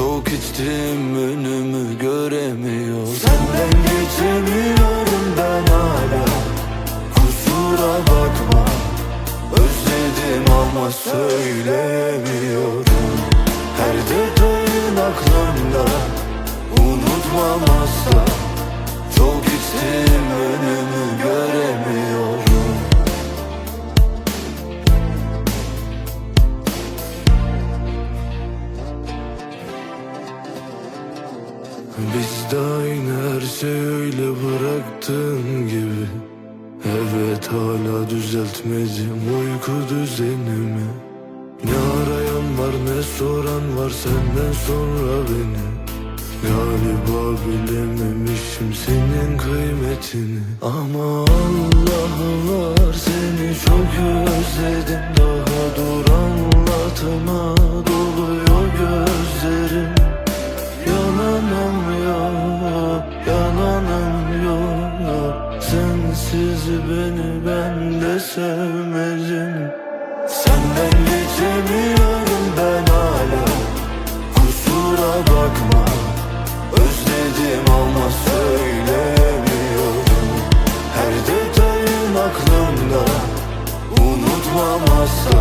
Çok içtim önümü göremiyorum. Senden geçemiyorum ben hala. Kusura bakma. Özledim ama söylemiyorum. Her detayın aklımda Biz de aynı her şey öyle bıraktığın gibi. Evet hala düzeltmedim uyku düzenimi. Ne arayan var ne soran var senden sonra beni. Galiba bilememişim senin kıymetini. Ama Allah var seni çok özledim. Daha dur anlatıma doluyor Sensiz beni ben de sevmedim. Senden geçemiyorum ben hala. Kusura bakma Özledim ama söylemiyorum. Her detayın aklımda Unutmam asla